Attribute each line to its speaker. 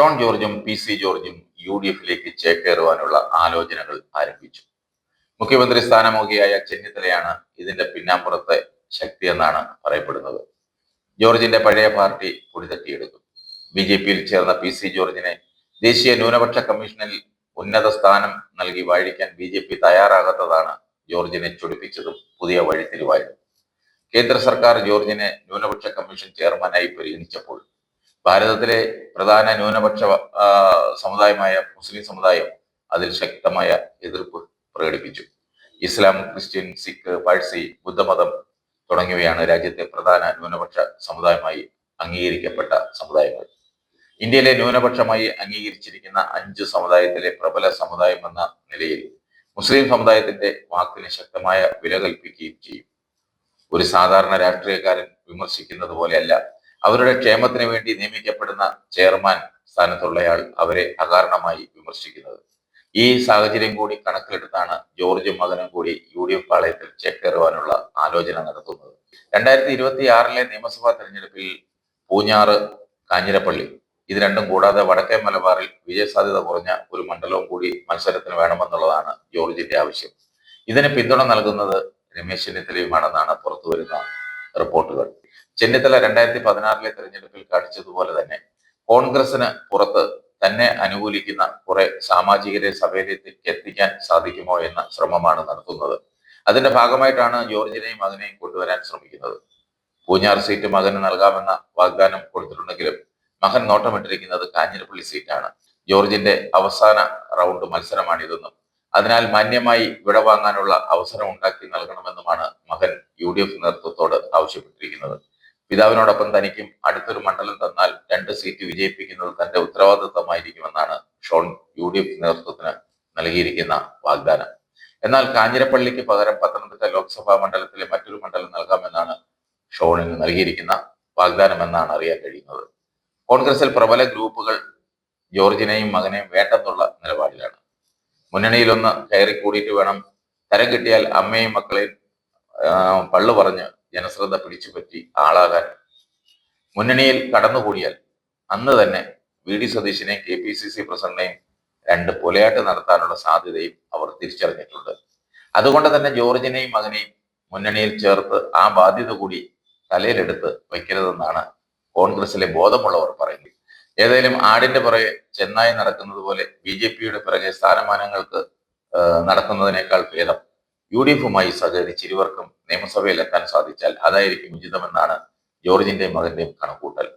Speaker 1: Sean ജോർജും P C ജോർജും U D എഫിലേക്ക് ചേക്കേറുവാനുള്ള ആലോചനകൾ ആരംഭിച്ചു. മുഖ്യമന്ത്രി സ്ഥാനമോഹിയായ ചെന്നിത്തലയാണ് ഇതിന്റെ പിന്നാമ്പുറത്തെ ശക്തി എന്നാണ് പറയപ്പെടുന്നത്. ജോർജിന്റെ പഴയ പാർട്ടി പൊടിതട്ടിയെടുക്കും ബി ജെ പിയിൽ ചേർന്ന പി സി ജോർജിനെ ദേശീയ ന്യൂനപക്ഷ കമ്മീഷനിൽ ഉന്നത സ്ഥാനം നൽകി വാഴിക്കാൻ ബി ജെ പി തയ്യാറാകാത്തതാണ് ജോർജിനെ ചൊടിപ്പിച്ചതും പുതിയ വഴിത്തിരിവായിരുന്നു കേന്ദ്ര സർക്കാർ ജോർജിനെ ന്യൂനപക്ഷ കമ്മീഷൻ ചെയർമാനായി പരിഗണിച്ചപ്പോൾ ഭാരതത്തിലെ പ്രധാന ന്യൂനപക്ഷ സമുദായമായ മുസ്ലിം സമുദായം അതിൽ ശക്തമായ എതിർപ്പ് പ്രകടിപ്പിച്ചു. ഇസ്ലാം ക്രിസ്ത്യൻ സിഖ് പാഴ്സി ബുദ്ധമതം തുടങ്ങിയവയാണ് രാജ്യത്തെ പ്രധാന ന്യൂനപക്ഷ സമുദായമായി അംഗീകരിക്കപ്പെട്ട സമുദായങ്ങൾ. ഇന്ത്യയിലെ ന്യൂനപക്ഷമായി അംഗീകരിച്ചിരിക്കുന്ന അഞ്ച് സമുദായത്തിലെ പ്രബല സമുദായം എന്ന നിലയിൽ മുസ്ലിം സമുദായത്തിന്റെ വാക്കിന് ശക്തമായ വില കൽപ്പിക്കുകയും ചെയ്യും. ഒരു സാധാരണ രാഷ്ട്രീയക്കാരൻ വിമർശിക്കുന്നത് പോലെയല്ല അവരുടെ ക്ഷേമത്തിന് വേണ്ടി നിയമിക്കപ്പെടുന്ന ചെയർമാൻ സ്ഥാനത്തുള്ളയാൾ അവരെ അകാരണമായി വിമർശിക്കുന്നത്. ഈ സാഹചര്യം കൂടി കണക്കിലെടുത്താണ് ജോർജ് മകനും കൂടി യു ഡി എഫ് പാളയത്തിൽ ചേക്കേറുവാനുള്ള ആലോചന നടത്തുന്നത്. രണ്ടായിരത്തി ഇരുപത്തി ആറിലെ നിയമസഭാ തെരഞ്ഞെടുപ്പിൽ പൂഞ്ഞാറ് കാഞ്ഞിരപ്പള്ളി ഇത് രണ്ടും കൂടാതെ വടക്കേ മലബാറിൽ വിജയസാധ്യത കുറഞ്ഞ ഒരു മണ്ഡലവും കൂടി മത്സരത്തിന് വേണമെന്നുള്ളതാണ് ജോർജിന്റെ ആവശ്യം. ഇതിന് പിന്തുണ നൽകുന്നത് രമേശ് ചെന്നിത്തലയുമാണെന്നാണ് പുറത്തുവരുന്ന റിപ്പോർട്ടുകൾ. ചെന്നിത്തല രണ്ടായിരത്തി പതിനാറിലെ തെരഞ്ഞെടുപ്പിൽ കാണിച്ചതുപോലെ തന്നെ കോൺഗ്രസിന് പുറത്ത് തന്നെ അനുകൂലിക്കുന്ന കുറെ സാമാജികരെ സഭയിലേക്ക് എത്തിക്കാൻ സാധിക്കുമോ എന്ന ശ്രമമാണ് നടത്തുന്നത്. അതിന്റെ ഭാഗമായിട്ടാണ് ജോർജിനെയും മകനെയും കൊണ്ടുവരാൻ ശ്രമിക്കുന്നത്. പൂഞ്ഞാർ സീറ്റ് മകന് നൽകാമെന്ന വാഗ്ദാനം കൊടുത്തിട്ടുണ്ടെങ്കിലും മകൻ നോട്ടമിട്ടിരിക്കുന്നത് കാഞ്ഞിരപ്പള്ളി സീറ്റാണ്. ജോർജിന്റെ അവസാന റൗണ്ട് മത്സരമാണിതെന്നും അതിനാൽ മാന്യമായി വിടവാങ്ങാനുള്ള അവസരം ഉണ്ടാക്കി നൽകണമെന്നുമാണ് മകൻ യു ഡി എഫ് നേതൃത്വത്തോട് ആവശ്യപ്പെട്ടിരിക്കുന്നത്. പിതാവിനോടൊപ്പം തനിക്കും അടുത്തൊരു മണ്ഡലം തന്നാൽ രണ്ട് സീറ്റ് വിജയിപ്പിക്കുന്നത് തന്റെ ഉത്തരവാദിത്തമായിരിക്കുമെന്നാണ് ഷോൺ യു ഡി എഫ് നേതൃത്വത്തിന് നൽകിയിരിക്കുന്ന വാഗ്ദാനം. എന്നാൽ കാഞ്ഞിരപ്പള്ളിക്ക് പകരം പത്തനംതിട്ട ലോക്സഭാ മണ്ഡലത്തിലെ മറ്റൊരു മണ്ഡലം നൽകാമെന്നാണ് ഷോണിന് നൽകിയിരിക്കുന്ന വാഗ്ദാനം എന്നാണ് അറിയാൻ കഴിയുന്നത്. കോൺഗ്രസിൽ പ്രബല ഗ്രൂപ്പുകൾ ജോർജിനെയും മകനെയും വേണ്ടെന്നുള്ള നിലപാടിലാണ്. മുന്നണിയിലൊന്ന് കയറി കൂടിയിട്ട് വേണം. തരം കിട്ടിയാൽ അമ്മയും മക്കളെയും പള്ളു പറഞ്ഞ് ജനശ്രദ്ധ പിടിച്ചുപറ്റി ആളാകാൻ. മുന്നണിയിൽ കടന്നുകൂടിയാൽ അന്ന് തന്നെ വി ഡി സതീശിനെയും കെ പി സി സി പ്രസിഡന്റിനെയും രണ്ട് കൊലയാട്ട് നടത്താനുള്ള സാധ്യതയും അവർ തിരിച്ചറിഞ്ഞിട്ടുണ്ട്. അതുകൊണ്ട് തന്നെ ജോർജിനെയും മകനെയും മുന്നണിയിൽ ചേർത്ത് ആ ബാധ്യത കൂടി തലയിലെടുത്ത് വയ്ക്കരുതെന്നാണ് കോൺഗ്രസിലെ ബോധമുള്ളവർ പറയുന്നത്. ഏതായാലും ആടിന്റെ പുറകെ ചെന്നായി നടക്കുന്നത് പോലെ ബി ജെ പിയുടെ പിറകെ സ്ഥാനമാനങ്ങൾക്ക് നടക്കുന്നതിനേക്കാൾ ഭേദം യു ഡി എഫുമായി സഹകരിച്ച് ഇരുവർക്കും നിയമസഭയിൽ എത്താൻ സാധിച്ചാൽ അതായിരിക്കും ഉചിതമെന്നാണ് ജോർജിന്റെയും മകന്റെയും കണക്കൂട്ടൽ